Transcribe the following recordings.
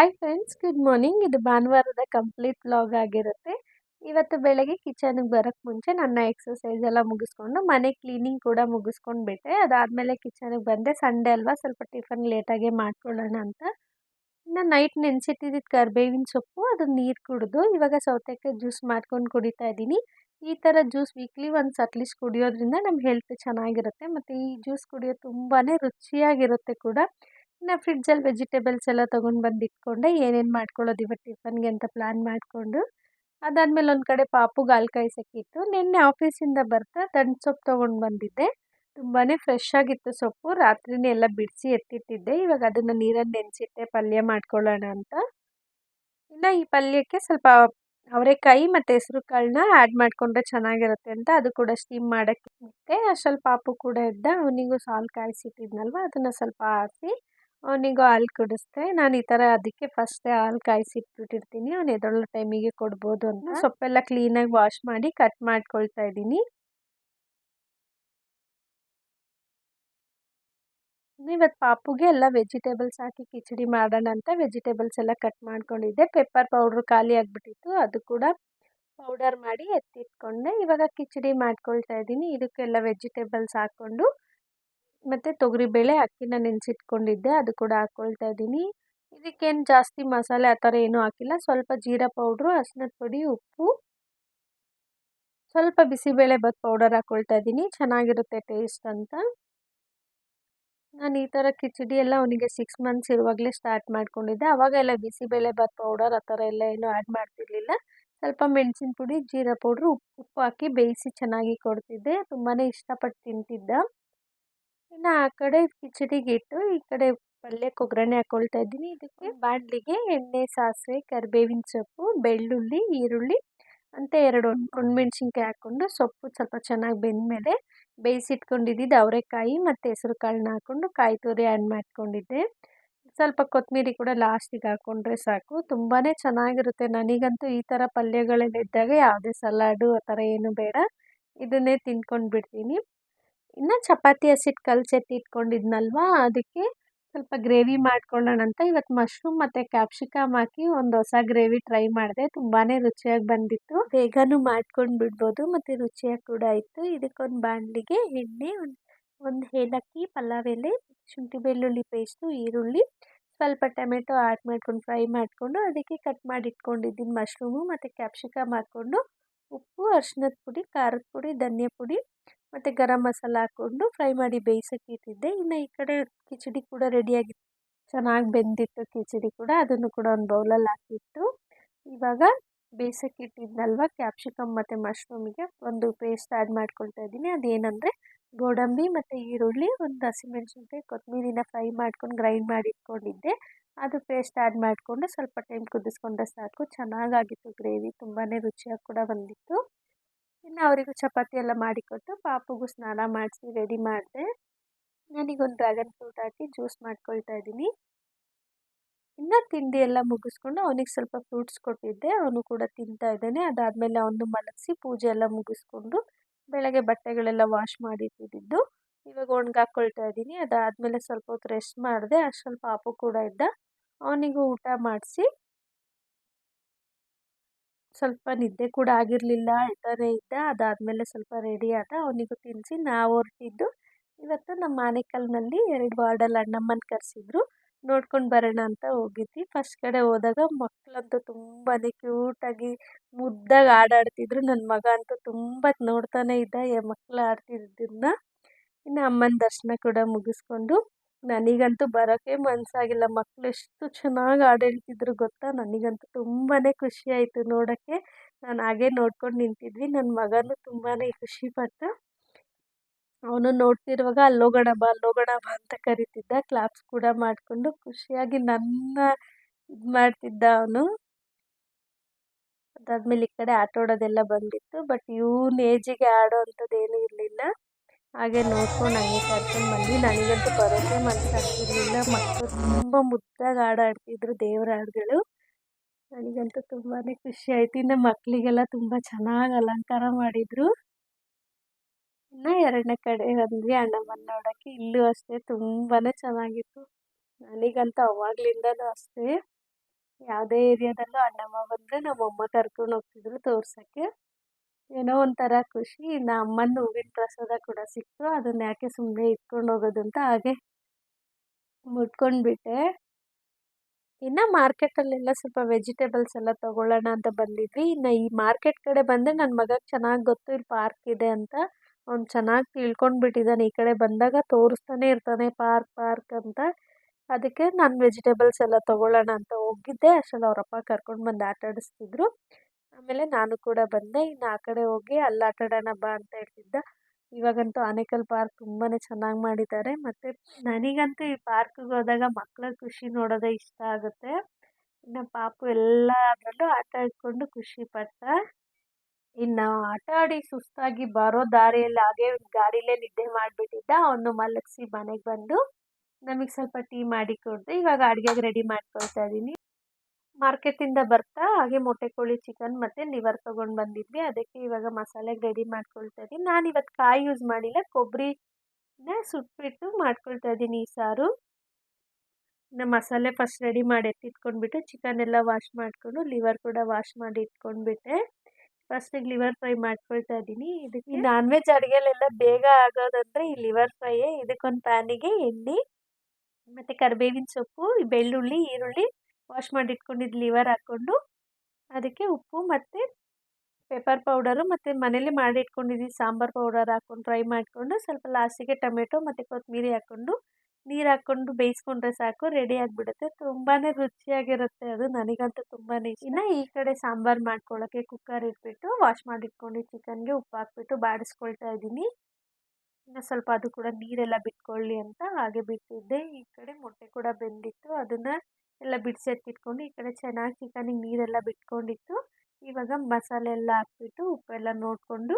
Hi friends good morning ಇದು ಭಾನುವಾರದ complete vlog ಆಗಿರುತ್ತೆ. ಇವತ್ತು ಬೆಳಗ್ಗೆ ಕಿಚನ್ಗೆ ಬರೋಕ್ಕೆ ಮುಂಚೆ ನನ್ನ ಎಕ್ಸಸೈಸ್ ಎಲ್ಲ ಮುಗಿಸ್ಕೊಂಡು, ಮನೆ ಕ್ಲೀನಿಂಗ್ ಕೂಡ ಮುಗಿಸ್ಕೊಂಡು ಬಿಟ್ಟೆ ಅದಾದಮೇಲೆ ಕಿಚನ್ಗೆ ಬಂದೆ. ಸಂಡೇ ಅಲ್ವಾ, ಸ್ವಲ್ಪ ಟಿಫನ್ ಲೇಟಾಗೆ ಮಾಡ್ಕೊಳ್ಳೋಣ ಅಂತ. ಇನ್ನು ನೈಟ್ ನೆನೆಸಿಟ್ಟಿದ್ದು ಕರ್ಬೇವಿನ ಸೊಪ್ಪು ಅದು ನೀರು ಕುಡಿದು, ಇವಾಗ ಸೌತೆಕಾಯಿ ಜ್ಯೂಸ್ ಮಾಡ್ಕೊಂಡು ಕುಡಿತಾ ಇದ್ದೀನಿ. ಈ ಥರ ಜ್ಯೂಸ್ ವೀಕ್ಲಿ ಒಂದು ಅಟ್ಲೀಸ್ಟ್ ಕುಡಿಯೋದ್ರಿಂದ ನಮ್ಮ ಹೆಲ್ತ್ ಚೆನ್ನಾಗಿರುತ್ತೆ. ಮತ್ತು ಈ ಜ್ಯೂಸ್ ಕುಡಿಯೋದು ತುಂಬಾ ರುಚಿಯಾಗಿರುತ್ತೆ ಕೂಡ. ಇನ್ನು ಫ್ರಿಡ್ಜಲ್ಲಿ ವೆಜಿಟೇಬಲ್ಸ್ ಎಲ್ಲ ತೊಗೊಂಡು ಬಂದು ಇಟ್ಕೊಂಡೆ, ಏನೇನು ಮಾಡ್ಕೊಳ್ಳೋದು ಇವತ್ತು ಟಿಫನ್ಗೆ ಅಂತ ಪ್ಲ್ಯಾನ್ ಮಾಡಿಕೊಂಡು, ಅದಾದಮೇಲೆ ಒಂದು ಕಡೆ ಪಾಪುಗೆ ಹಾಲು ಕಾಯ್ಸೋಕ್ಕಿತ್ತು. ನಿನ್ನೆ ಆಫೀಸಿಂದ ಬರ್ತಾ ದಂಟು ಸೊಪ್ಪು ತೊಗೊಂಡು ಬಂದಿದ್ದೆ. ತುಂಬಾ ಫ್ರೆಶ್ ಆಗಿತ್ತು ಸೊಪ್ಪು. ರಾತ್ರಿನೇ ಎಲ್ಲ ಬಿಡಿಸಿ ಎತ್ತಿಟ್ಟಿದ್ದೆ. ಇವಾಗ ಅದನ್ನು ನೀರಲ್ಲಿ ನೆನೆಸಿಟ್ಟೆ, ಪಲ್ಯ ಮಾಡ್ಕೊಳ್ಳೋಣ ಅಂತ. ಇನ್ನು ಈ ಪಲ್ಯಕ್ಕೆ ಸ್ವಲ್ಪ ಅವರೆಕಾಯಿ ಮತ್ತು ಹೆಸರು ಕಾಳನ್ನ ಆ್ಯಡ್ ಮಾಡಿಕೊಂಡ್ರೆ ಚೆನ್ನಾಗಿರುತ್ತೆ ಅಂತ ಅದು ಕೂಡ ಸ್ಟೀಮ್ ಮಾಡೋಕ್ಕೆ ಮತ್ತು ಸ್ವಲ್ಪ ಪಾಪು ಕೂಡ ಇದ್ದ ಅವನಿಗೂ ಸಾಲ್ ಕಾಯಿಸಿಟ್ಟಿದ್ನಲ್ವ, ಅದನ್ನು ಸ್ವಲ್ಪ ಹಾಕಿ ಅವನಿಗೂ ಹಾಲು ಕುಡಿಸ್ದೆ. ನಾನು ಈ ಥರ ಅದಕ್ಕೆ ಫಸ್ಟೇ ಹಾಲು ಕಾಯಿಸಿಟ್ಬಿಟ್ಟಿರ್ತೀನಿ. ಅವ್ನು ಎದೊಳ್ಳೋ ಟೈಮಿಗೆ ಕೊಡ್ಬೋದು ಅಂತ. ಸೊಪ್ಪೆಲ್ಲ ಕ್ಲೀನಾಗಿ ವಾಶ್ ಮಾಡಿ ಕಟ್ ಮಾಡ್ಕೊಳ್ತಾ ಇದ್ದೀನಿ. ಇವತ್ತು ಪಾಪುಗೆ ಎಲ್ಲ ವೆಜಿಟೇಬಲ್ಸ್ ಹಾಕಿ ಕಿಚಡಿ ಮಾಡೋಣ ಅಂತ ವೆಜಿಟೇಬಲ್ಸ್ ಎಲ್ಲ ಕಟ್ ಮಾಡ್ಕೊಂಡಿದ್ದೆ. ಪೆಪ್ಪರ್ ಪೌಡ್ರ್ ಖಾಲಿ ಆಗಿಬಿಟ್ಟಿತ್ತು. ಅದು ಕೂಡ ಪೌಡರ್ ಮಾಡಿ ಎತ್ತಿಟ್ಕೊಂಡೆ. ಇವಾಗ ಕಿಚಡಿ ಮಾಡ್ಕೊಳ್ತಾ ಇದ್ದೀನಿ. ಇದಕ್ಕೆಲ್ಲ ವೆಜಿಟೇಬಲ್ಸ್ ಹಾಕ್ಕೊಂಡು ಮತ್ತು ತೊಗರಿಬೇಳೆ ಅಕ್ಕಿನ ನೆನೆಸಿಟ್ಕೊಂಡಿದ್ದೆ, ಅದು ಕೂಡ ಹಾಕ್ಕೊಳ್ತಾ ಇದ್ದೀನಿ. ಇದಕ್ಕೇನು ಜಾಸ್ತಿ ಮಸಾಲೆ ಆ ಥರ ಏನೂ ಹಾಕಿಲ್ಲ. ಸ್ವಲ್ಪ ಜೀರಾ ಪೌಡ್ರು, ಅರ್ಶಿನದ ಪುಡಿ, ಉಪ್ಪು. ಸ್ವಲ್ಪ ಬಿಸಿಬೇಳೆ ಬಾತ್ ಪೌಡರ್ ಹಾಕ್ಕೊಳ್ತಾ ಇದ್ದೀನಿ. ಚೆನ್ನಾಗಿರುತ್ತೆ ಟೇಸ್ಟ್ ಅಂತ. ನಾನು ಈ ಥರ ಕಿಚಡಿ ಎಲ್ಲ ಅವನಿಗೆ ಸಿಕ್ಸ್ ಮಂತ್ಸ್ ಇರುವಾಗಲೇ ಸ್ಟಾರ್ಟ್ ಮಾಡ್ಕೊಂಡಿದ್ದೆ. ಅವಾಗೆಲ್ಲ ಬಿಸಿಬೇಳೆ ಬಾತ್ ಪೌಡರ್ ಆ ಥರ ಎಲ್ಲ ಏನೂ ಆ್ಯಡ್ ಮಾಡ್ತಿರ್ಲಿಲ್ಲ. ಸ್ವಲ್ಪ ಮೆಣಸಿನ ಪುಡಿ, ಜೀರಾ ಪೌಡ್ರು, ಉಪ್ಪು ಉಪ್ಪು ಹಾಕಿ ಬೇಯಿಸಿ ಚೆನ್ನಾಗಿ ಕೊಡ್ತಿದ್ದೆ. ತುಂಬಾ ಇಷ್ಟಪಟ್ಟು ತಿಂತಿದ್ದ. ಇನ್ನು ಆ ಕಡೆ ಕಿಚಡಿಗಿಟ್ಟು ಈ ಕಡೆ ಪಲ್ಯಕ್ಕೆ ಒಗ್ಗರಣೆ ಹಾಕ್ಕೊಳ್ತಾ ಇದ್ದೀನಿ. ಇದಕ್ಕೆ ಬಾಣಲಿಗೆ ಎಣ್ಣೆ ಸಾಸಿವೆ ಕರಿಬೇವಿನ ಸೊಪ್ಪು ಬೆಳ್ಳುಳ್ಳಿ ಈರುಳ್ಳಿ ಅಂತ ಎರಡು ಒಣಮೆಣ್ಸಿನ್ಕಾಯಿ ಹಾಕ್ಕೊಂಡು ಸೊಪ್ಪು ಸ್ವಲ್ಪ ಚೆನ್ನಾಗಿ ಬೆಂದಮೇಲೆ ಬೇಯಿಸಿಟ್ಕೊಂಡಿದ್ದು ಅವರೆಕಾಯಿ ಮತ್ತು ಹೆಸರು ಕಾಳನ್ನ ಹಾಕ್ಕೊಂಡು ಕಾಯಿ ತುರಿ ಆ್ಯಡ್ ಮಾಡ್ಕೊಂಡಿದ್ದೆ. ಸ್ವಲ್ಪ ಕೊತ್ತಂಬರಿ ಕೂಡ ಲಾಸ್ಟಿಗೆ ಹಾಕ್ಕೊಂಡ್ರೆ ಸಾಕು. ತುಂಬಾ ಚೆನ್ನಾಗಿರುತ್ತೆ. ನನಗಂತೂ ಈ ಥರ ಪಲ್ಯಗಳಲ್ಲಿದ್ದಾಗ ಯಾವುದೇ ಸಲಾಡು ಆ ಥರ ಏನು ಬೇಡ. ಇದನ್ನೇ ತಿನ್ಕೊಂಡು ಬಿಡ್ತೀನಿ ಇನ್ನು ಚಪಾತಿ ಹಸಿಟ್ಟು ಕಲ್ಸೆತ್ತಿ ಇಟ್ಕೊಂಡಿದ್ನಲ್ವ, ಅದಕ್ಕೆ ಸ್ವಲ್ಪ ಗ್ರೇವಿ ಮಾಡ್ಕೊಳ್ಳೋಣ ಅಂತ ಇವತ್ತು ಮಶ್ರೂಮ್ ಮತ್ತು ಕ್ಯಾಪ್ಸಿಕಮ್ ಹಾಕಿ ಒಂದು ಹೊಸ ಗ್ರೇವಿ ಟ್ರೈ ಮಾಡಿದೆ. ತುಂಬಾ ರುಚಿಯಾಗಿ ಬಂದಿತ್ತು. ಬೇಗನೂ ಮಾಡ್ಕೊಂಡು ಬಿಡ್ಬೋದು, ಮತ್ತು ರುಚಿಯಾಗಿ ಕೂಡ ಇತ್ತು ಇದಕ್ಕೊಂದು ಬಾಣಲಿಗೆ ಎಣ್ಣೆ, ಒಂದು ಒಂದು ಏಲಕ್ಕಿ, ಪಲಾವ್ ಎಲೆ, ಶುಂಠಿ ಬೆಳ್ಳುಳ್ಳಿ ಪೇಸ್ಟು ಈರುಳ್ಳಿ, ಸ್ವಲ್ಪ ಟೊಮೆಟೊ ಆ್ಯಡ್ ಮಾಡ್ಕೊಂಡು ಫ್ರೈ ಮಾಡಿಕೊಂಡು ಅದಕ್ಕೆ ಕಟ್ ಮಾಡಿ ಇಟ್ಕೊಂಡಿದ್ದೀನಿ ಮಶ್ರೂಮು ಮತ್ತು ಕ್ಯಾಪ್ಸಿಕಮ್ ಹಾಕ್ಕೊಂಡು ಉಪ್ಪು ಅರ್ಶಿನದ ಪುಡಿ, ಖಾರದ ಪುಡಿ ಧನಿಯಾ ಪುಡಿ ಮತ್ತು ಗರಂ ಮಸಾಲ ಹಾಕ್ಕೊಂಡು ಫ್ರೈ ಮಾಡಿ ಬೇಯಿಸೋಕ್ಕೆ ಇಟ್ಟಿದ್ದೆ. ಇನ್ನು ಈ ಕಡೆ ಕಿಚಡಿ ಕೂಡ ರೆಡಿಯಾಗಿತ್ತು ಚೆನ್ನಾಗಿ ಬೆಂದಿತ್ತು ಕಿಚಡಿ ಕೂಡ. ಅದನ್ನು ಕೂಡ ಒಂದು ಬೌಲಲ್ಲಿ ಹಾಕಿಟ್ಟು ಇವಾಗ ಬೇಯಿಸೋಕ್ಕೆ ಇಟ್ಟಿದ್ನಲ್ವ ಕ್ಯಾಪ್ಸಿಕಮ್ ಮತ್ತು ಮಶ್ರೂಮಿಗೆ ಒಂದು ಪೇಸ್ಟ್ ಆ್ಯಡ್ ಮಾಡ್ಕೊಳ್ತಾ ಇದ್ದೀನಿ. ಅದೇನೆಂದರೆ ಗೋಡಂಬಿ ಮತ್ತು ಈರುಳ್ಳಿ, ಒಂದು ಹಸಿಮೆಣ್ಸಿನ್ಕಾಯಿ ಕೊತ್ತಂಬರಿನ ಫ್ರೈ ಮಾಡ್ಕೊಂಡು ಗ್ರೈಂಡ್ ಮಾಡಿ ಇಟ್ಕೊಂಡಿದ್ದೆ. ಅದು ಪೇಸ್ಟ್ ಆ್ಯಡ್ ಮಾಡಿಕೊಂಡು ಸ್ವಲ್ಪ ಟೈಮ್ ಕುದಿಸ್ಕೊಂಡ್ರೆ ಸಾಕು. ಚೆನ್ನಾಗಾಗಿತ್ತು ಗ್ರೇವಿ. ತುಂಬಾ ರುಚಿಯಾಗಿ ಕೂಡ ಬಂದಿತ್ತು. ಇನ್ನು ಅವರಿಗೂ ಚಪಾತಿ ಎಲ್ಲ ಮಾಡಿಕೊಟ್ಟು ಪಾಪುಗೂ ಸ್ನಾನ ಮಾಡಿಸಿ ರೆಡಿ ಮಾಡಿದೆ. ನನಗೊಂದು ಡ್ರ್ಯಾಗನ್ ಫ್ರೂಟ್ ಹಾಕಿ ಜ್ಯೂಸ್ ಮಾಡ್ಕೊಳ್ತಾ ಇದ್ದೀನಿ. ಇನ್ನು ತಿಂಡಿ ಎಲ್ಲ ಮುಗಿಸ್ಕೊಂಡು ಅವನಿಗೆ ಸ್ವಲ್ಪ ಫ್ರೂಟ್ಸ್ ಕೊಟ್ಟಿದ್ದೆ. ಅವನು ಕೂಡ ತಿಂತಾ ಇದ್ದಾನೆ. ಅದಾದಮೇಲೆ ಅವನು ಮಲಗಿಸಿ ಪೂಜೆ ಎಲ್ಲ ಮುಗಿಸ್ಕೊಂಡು ಬೆಳಗ್ಗೆ ಬಟ್ಟೆಗಳೆಲ್ಲ ವಾಶ್ ಮಾಡಿಟ್ಟಿದ್ದು ಇವಾಗ ಒಣಗಾಕೊಳ್ತಾ ಇದ್ದೀನಿ. ಅದಾದಮೇಲೆ ಸ್ವಲ್ಪ ಹೊತ್ತು ರೆಸ್ಟ್ ಮಾಡಿದೆ. ಸ್ವಲ್ಪ ಪಾಪು ಕೂಡ ಇದ್ದ. ಅವನಿಗೂ ಊಟ ಮಾಡಿಸಿ ಸ್ವಲ್ಪ ನಿದ್ದೆ ಕೂಡ ಆಗಿರಲಿಲ್ಲ ಎದ್ದಾನೆ ಇದ್ದ, ಅದಾದಮೇಲೆ ಸ್ವಲ್ಪ ರೆಡಿ ಆದ ಅವನಿಗೂ ತಿನ್ನಿಸಿ ನಾವು ಹೊರಟಿದ್ದು. ಇವತ್ತು ನಮ್ಮ ಆನೇಕಲ್ನಲ್ಲಿ ಎರಡು ವಾರ್ಡಲ್ಲಿ ಅಣ್ಣಮ್ಮನ ಕರೆಸಿದ್ರು. ನೋಡ್ಕೊಂಡು ಬರೋಣ ಅಂತ ಹೋಗಿದ್ವಿ. ಫಸ್ಟ್ ಕಡೆ ಹೋದಾಗ ಮಕ್ಕಳಂತೂ ತುಂಬಾ ಕ್ಯೂಟಾಗಿ ಮುದ್ದಾಗಿ ಆಡಾಡ್ತಿದ್ರು. ನನ್ನ ಮಗ ಅಂತೂ ತುಂಬ ನೋಡ್ತಾನೆ ಇದ್ದ. ಮಕ್ಕಳು ಆಡ್ತಿದ್ದನ್ನ ಇನ್ನು ಅಮ್ಮನ ದರ್ಶನ ಕೂಡ ಮುಗಿಸ್ಕೊಂಡು ನನಗಂತೂ ಬರೋಕ್ಕೆ ಮನಸ್ಸಾಗಿಲ್ಲ ಮಕ್ಕಳು ಎಷ್ಟು ಚೆನ್ನಾಗಿ ಹಾಡು ಹೇಳ್ತಿದ್ರು ಗೊತ್ತಾ? ನನಗಂತೂ ತುಂಬಾ ಖುಷಿ ಆಯಿತು ನೋಡೋಕ್ಕೆ ನಾನು ಹಾಗೆ ನೋಡ್ಕೊಂಡು ನಿಂತಿದ್ವಿ. ನನ್ನ ಮಗನೂ ತುಂಬಾ ಖುಷಿಪಟ್ಟ ಅವನು ನೋಡ್ತಿರುವಾಗ ಅಲ್ಲೋಗೋಣ ಬಾ ಅಲ್ಲೋಗೋಣ ಬಾ ಅಂತ ಕರಿತಿದ್ದ. ಕ್ಲಾಪ್ಸ್ ಕೂಡ ಮಾಡಿಕೊಂಡು ಖುಷಿಯಾಗಿ ನನ್ನ ಇದು ಮಾಡ್ತಿದ್ದ ಅವನು. ಅದಾದಮೇಲೆ ಈ ಕಡೆ ಆಟ ಆಡೋದೆಲ್ಲ ಬಂದಿತ್ತು. ಬಟ್ ಇವನ ಏಜಿಗೆ ಆಡೋ ಇರಲಿಲ್ಲ. ಹಾಗೆ ನೋಡ್ಕೊಂಡು ಹಂಗೆ ಕರ್ಕೊಂಡು ಬಂದ್ವಿ. ನನಗಂತೂ ಬರೋಕ್ಕೆ ಮನಸ್ಸಾಗ್ತಿರ್ಲಿಲ್ಲ ಮಕ್ಕಳು ತುಂಬ ಮುದ್ದಾಗಿ ಆಡಾಡ್ತಿದ್ರು ದೇವ್ರ ಹಾಡುಗಳು. ನನಗಂತೂ ತುಂಬಾ ಖುಷಿ ಆಯಿತು. ಇನ್ನು ಮಕ್ಕಳಿಗೆಲ್ಲ ತುಂಬ ಚೆನ್ನಾಗಿ ಅಲಂಕಾರ ಮಾಡಿದರು. ಇನ್ನು ಎರಡನೇ ಕಡೆ ಬಂದ್ವಿ ಅಣ್ಣಮ್ಮನ ನೋಡೋಕ್ಕೆ. ಇಲ್ಲೂ ಅಷ್ಟೇ ತುಂಬಾ ಚೆನ್ನಾಗಿತ್ತು. ನನಗಂತೂ ಅವಾಗ್ಲಿಂದಲೂ ಅಷ್ಟೇ. ಯಾವುದೇ ಏರಿಯಾದಲ್ಲೂ ಅಣ್ಣಮ್ಮ ಬಂದರೆ ನಮ್ಮಮ್ಮ ಕರ್ಕೊಂಡು ಹೋಗ್ತಿದ್ರು ತೋರ್ಸೋಕ್ಕೆ. ಏನೋ ಒಂಥರ ಖುಷಿ. ಅಮ್ಮನ ಹೂವಿನ ಪ್ರಸಾದ ಕೂಡ ಸಿಕ್ತು. ಅದನ್ನ ಯಾಕೆ ಸುಮ್ಮನೆ ಇಟ್ಕೊಂಡು ಹೋಗೋದು ಅಂತ ಹಾಗೆ ಮುಟ್ಕೊಂಡ್ಬಿಟ್ಟೆ. ಇನ್ನು ಮಾರ್ಕೆಟಲ್ಲೆಲ್ಲ ಸ್ವಲ್ಪ ವೆಜಿಟೇಬಲ್ಸ್ ಎಲ್ಲ ತೊಗೊಳ್ಳೋಣ ಅಂತ ಬಂದಿದ್ವಿ. ಇನ್ನು ಈ ಮಾರ್ಕೆಟ್ ಕಡೆ ಬಂದರೆ ನನ್ನ ಮಗಗೆ ಚೆನ್ನಾಗಿ ಗೊತ್ತು ಇಲ್ಲಿ ಪಾರ್ಕ್ ಇದೆ ಅಂತ. ಅವ್ನು ಚೆನ್ನಾಗಿ ತಿಳ್ಕೊಂಡ್ಬಿಟ್ಟಿದ್ದಾನೆ ಈ ಕಡೆ ಬಂದಾಗ ತೋರಿಸ್ತಾನೆ ಇರ್ತಾನೆ ಪಾರ್ಕ್ ಪಾರ್ಕ್ ಅಂತ. ಅದಕ್ಕೆ ನಾನು ವೆಜಿಟೇಬಲ್ಸ್ ಎಲ್ಲ ತೊಗೊಳ್ಳೋಣ ಅಂತ ಹೋಗಿದ್ದೆ. ಅಷ್ಟರಲ್ಲಿ ಅವರಪ್ಪ ಕರ್ಕೊಂಡು ಬಂದು ಆಟ ಆಡಿಸ್ತಿದ್ರು ಆಮೇಲೆ ನಾನು ಕೂಡ ಬಂದೆ. ಇನ್ನು ಆ ಕಡೆ ಹೋಗಿ ಅಲ್ಲಿ ಆಟ ಆಡೋಣ ಬಾ ಅಂತ ಹೇಳ್ತಿದ್ದ. ಇವಾಗಂತೂ ಆನೇಕಲ್ ಪಾರ್ಕ್ ತುಂಬಾ ಚೆನ್ನಾಗಿ ಮಾಡಿದ್ದಾರೆ. ಮತ್ತು ನನಗಂತೂ ಈ ಪಾರ್ಕ್ಗೆ ಹೋದಾಗ ಮಕ್ಕಳ ಖುಷಿ ನೋಡೋದೇ ಇಷ್ಟ ಆಗುತ್ತೆ. ಇನ್ನು ಪಾಪು ಎಲ್ಲದರಲ್ಲೂ ಆಟ ಆಡಿಕೊಂಡು ಖುಷಿ ಪಟ್ಟ. ಇನ್ನು ಆಟ ಆಡಿ ಸುಸ್ತಾಗಿ ಬರೋ ದಾರಿಯಲ್ಲಿ ಹಾಗೆ ಗಾಡಿಲೇ ನಿದ್ದೆ ಮಾಡಿಬಿಟ್ಟಿದ್ದ. ಅವನು ಮಲಗಿಸಿ ಮನೆಗೆ ಬಂದು ನಮಗೆ ಸ್ವಲ್ಪ ಟೀ ಮಾಡಿ ಕೊಡ್ದೆ. ಇವಾಗ ಅಡುಗೆಗೆ ರೆಡಿ ಮಾಡ್ಕೊಳ್ತಾ ಇದ್ದೀನಿ. ಮಾರ್ಕೆಟಿಂದ ಬರ್ತಾ ಹಾಗೆ ಮೊಟ್ಟೆ ಕೋಳಿ ಚಿಕನ್ ಮತ್ತು ಲಿವರ್ ತೊಗೊಂಡು ಬಂದಿದ್ವಿ. ಅದಕ್ಕೆ ಇವಾಗ ಮಸಾಲೆಗೆ ರೆಡಿ ಮಾಡ್ಕೊಳ್ತಾ ಇದ್ದೀನಿ ನಾನು ಇವತ್ತು ಕಾಯಿ ಯೂಸ್ ಮಾಡಿಲ್ಲ ಕೊಬ್ಬರಿನ ಸುಟ್ಬಿಟ್ಟು ಮಾಡ್ಕೊಳ್ತಾ ಇದ್ದೀನಿ ಈ ಸಾರು. ಇನ್ನು ಮಸಾಲೆ ಫಸ್ಟ್ ರೆಡಿ ಮಾಡಿ ಎತ್ತಿಟ್ಕೊಂಡ್ಬಿಟ್ಟು ಚಿಕನ್ ಎಲ್ಲ ವಾಶ್ ಮಾಡಿಕೊಂಡು ಲಿವರ್ ಕೂಡ ವಾಶ್ ಮಾಡಿ ಇಟ್ಕೊಂಡ್ಬಿಟ್ಟೆ. ಫಸ್ಟಿಗೆ ಲಿವರ್ ಫ್ರೈ ಮಾಡ್ಕೊಳ್ತಾ ಇದ್ದೀನಿ ಇದಕ್ಕೆ ನಾನ್ ವೆಜ್ ಅಡುಗೆಲೆಲ್ಲ ಬೇಗ ಆಗೋದಂದರೆ ಈ ಲಿವರ್ ಫ್ರೈಯೇ ಇದಕ್ಕೊಂದು ಪ್ಯಾನಿಗೆ ಎಣ್ಣೆ ಮತ್ತು ಕರಿಬೇವಿನ ಸೊಪ್ಪು ಬೆಳ್ಳುಳ್ಳಿ ಈರುಳ್ಳಿ ವಾಶ್ ಮಾಡಿ ಇಟ್ಕೊಂಡಿದ್ದು ಲಿವರ್ ಹಾಕ್ಕೊಂಡು ಅದಕ್ಕೆ ಉಪ್ಪು ಮತ್ತು ಪೆಪ್ಪರ್ ಪೌಡರು ಮತ್ತು ಮನೇಲಿ ಮಾಡಿ ಇಟ್ಕೊಂಡಿದ್ದು ಸಾಂಬಾರು ಪೌಡರ್ ಹಾಕ್ಕೊಂಡು ಫ್ರೈ ಮಾಡಿಕೊಂಡು ಸ್ವಲ್ಪ ಲಾಸ್ಟಿಗೆ ಟೊಮೆಟೊ ಮತ್ತು ಕೊತ್ತಂಬರಿ ಹಾಕ್ಕೊಂಡು ನೀರು ಹಾಕ್ಕೊಂಡು ಬೇಯಿಸ್ಕೊಂಡ್ರೆ ಸಾಕು, ರೆಡಿ ಆಗಿಬಿಡುತ್ತೆ. ತುಂಬಾ ರುಚಿಯಾಗಿರುತ್ತೆ ಅದು, ನನಗಂತೂ ತುಂಬಾ ಇಷ್ಟ. ಇನ್ನು ಈ ಕಡೆ ಸಾಂಬಾರು ಮಾಡ್ಕೊಳ್ಳೋಕ್ಕೆ ಕುಕ್ಕರ್ ಇಟ್ಬಿಟ್ಟು ವಾಶ್ ಮಾಡಿಟ್ಕೊಂಡು ಚಿಕನ್ಗೆ ಉಪ್ಪು ಹಾಕ್ಬಿಟ್ಟು ಬಾಡಿಸ್ಕೊಳ್ತಾ ಇದ್ದೀನಿ. ಇನ್ನು ಸ್ವಲ್ಪ ಅದು ಕೂಡ ನೀರೆಲ್ಲ ಬಿಟ್ಕೊಳ್ಳಿ ಅಂತ ಹಾಗೆ ಬಿಟ್ಟಿದ್ದೆ. ಈ ಕಡೆ ಮೊಟ್ಟೆ ಕೂಡ ಬೆಂದಿತ್ತು, ಅದನ್ನು ಎಲ್ಲ ಬಿಡಿಸೆತ್ತಿಟ್ಕೊಂಡು ಈ ಕಡೆ ಚೆನ್ನಾಗಿ ಚಿಕನಿಗೆ ನೀರೆಲ್ಲ ಬಿಟ್ಕೊಂಡಿತ್ತು. ಇವಾಗ ಮಸಾಲೆ ಎಲ್ಲ ಹಾಕ್ಬಿಟ್ಟು ಉಪ್ಪೆಲ್ಲ ನೋಡಿಕೊಂಡು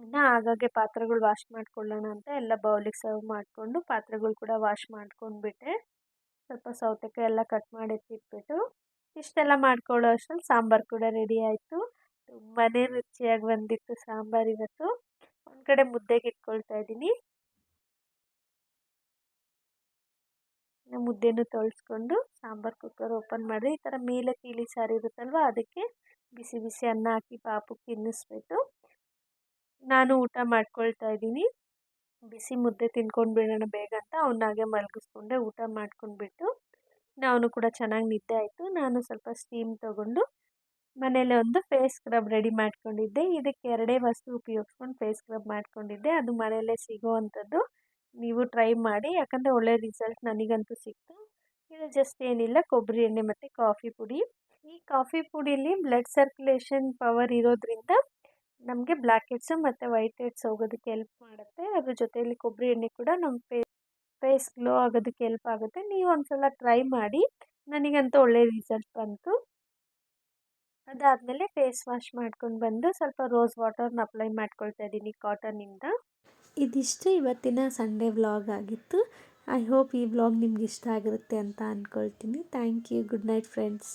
ಇನ್ನು ಆಗಾಗ್ಗೆ ಪಾತ್ರೆಗಳು ವಾಶ್ ಮಾಡ್ಕೊಳ್ಳೋಣ ಅಂತ ಎಲ್ಲ ಬೌಲಿಗೆ ಸರ್ವ್ ಮಾಡಿಕೊಂಡು ಪಾತ್ರೆಗಳು ಕೂಡ ವಾಶ್ ಮಾಡ್ಕೊಂಡ್ಬಿಟ್ಟೆ. ಸ್ವಲ್ಪ ಸೌತೆಕಾಯಿ ಎಲ್ಲ ಕಟ್ ಮಾಡಿ ಎತ್ತಿಟ್ಬಿಟ್ಟು ಇಷ್ಟೆಲ್ಲ ಮಾಡ್ಕೊಳ್ಳೋ ಅಷ್ಟರಲ್ಲಿ ಸಾಂಬಾರು ಕೂಡ ರೆಡಿ ಆಯಿತು. ತುಂಬಾ ರುಚಿಯಾಗಿ ಬಂದಿತ್ತು ಸಾಂಬಾರು ಇವತ್ತು. ಒಂದು ಕಡೆ ಮುದ್ದೆಗೆ ಇಟ್ಕೊಳ್ತಾ ಇದ್ದೀನಿ. ಮುದ್ದೆನೂ ತೊಳ್ಸ್ಕೊಂಡು ಸಾಂಬಾರು ಕುಕ್ಕರ್ ಓಪನ್ ಮಾಡಿದೆ. ಈ ಥರ ಮೇಲೆ ಕೀಳಿ ಸಾರು ಇರುತ್ತಲ್ವ, ಅದಕ್ಕೆ ಬಿಸಿ ಬಿಸಿ ಅನ್ನ ಹಾಕಿ ಪಾಪು ತಿನ್ನಿಸ್ಬಿಟ್ಟು ನಾನು ಊಟ ಮಾಡ್ಕೊಳ್ತಾ ಇದ್ದೀನಿ. ಬಿಸಿ ಮುದ್ದೆ ತಿನ್ಕೊಂಡು ಬಿಡೋಣ ಬೇಗ ಅಂತ ಅವನಾಗೆ ಮಲಗಿಸ್ಕೊಂಡೆ ಊಟ ಮಾಡ್ಕೊಂಡ್ಬಿಟ್ಟು ಅವನು ಕೂಡ ಚೆನ್ನಾಗಿ ನಿದ್ದೆ ಆಯಿತು. ನಾನು ಸ್ವಲ್ಪ ಸ್ಟೀಮ್ ತೊಗೊಂಡು ಮನೇಲೆ ಒಂದು ಫೇಸ್ ಸ್ಕ್ರಬ್ ರೆಡಿ ಮಾಡ್ಕೊಂಡಿದ್ದೆ. ಇದಕ್ಕೆ ಎರಡೇ ವಸ್ತು ಉಪಯೋಗಿಸ್ಕೊಂಡು ಫೇಸ್ ಸ್ಕ್ರಬ್ ಮಾಡ್ಕೊಂಡಿದ್ದೆ. ಅದು ಮನೆಯಲ್ಲೇ ಸಿಗೋವಂಥದ್ದು ನೀವು ಟ್ರೈ ಮಾಡಿ, ಯಾಕಂದರೆ ಒಳ್ಳೆಯ ರಿಸಲ್ಟ್ ನನಗಂತೂ ಸಿಕ್ತು. ಇದು ಜಸ್ಟ್ ಏನಿಲ್ಲ, ಕೊಬ್ಬರಿ ಎಣ್ಣೆ ಮತ್ತು ಕಾಫಿ ಪುಡಿ. ಈ ಕಾಫಿ ಪುಡಿಲಿ ಬ್ಲಡ್ ಸರ್ಕ್ಯುಲೇಷನ್ ಪವರ್ ಇರೋದ್ರಿಂದ ನಮಗೆ ಬ್ಲ್ಯಾಕ್ ಹೆಡ್ಸು ಮತ್ತು ವೈಟ್ ಹೆಡ್ಸ್ ಹೋಗೋದಕ್ಕೆ ಹೆಲ್ಪ್ ಮಾಡುತ್ತೆ. ಅದ್ರ ಜೊತೆಯಲ್ಲಿ ಕೊಬ್ಬರಿ ಎಣ್ಣೆ ಕೂಡ ನಮ್ಮ ಫೇ ಫೇಸ್ ಗ್ಲೋ ಆಗೋದಕ್ಕೆ ಹೆಲ್ಪ್ ಆಗುತ್ತೆ. ನೀವು ಒಂದು ಸಲ ಟ್ರೈ ಮಾಡಿ, ನನಗಂತೂ ಒಳ್ಳೆಯ ರಿಸಲ್ಟ್ ಬಂತು. ಅದಾದಮೇಲೆ ಫೇಸ್ ವಾಶ್ ಮಾಡ್ಕೊಂಡು ಬಂದು ಸ್ವಲ್ಪ ರೋಸ್ ವಾಟರ್ನ ಅಪ್ಲೈ ಮಾಡ್ಕೊಳ್ತಾ ಇದ್ದೀನಿ ಕಾಟನಿಂದ ಇದಿಷ್ಟು ಇವತ್ತಿನ ಸಂಡೇ ವ್ಲಾಗ್ ಆಗಿತ್ತು. ಐ ಹೋಪ್ ಈ ವ್ಲಾಗ್ ನಿಮ್ಗೆ ಇಷ್ಟ ಆಗಿರುತ್ತೆ ಅಂತ ಅಂದ್ಕೊಳ್ತೀನಿ thank you good night friends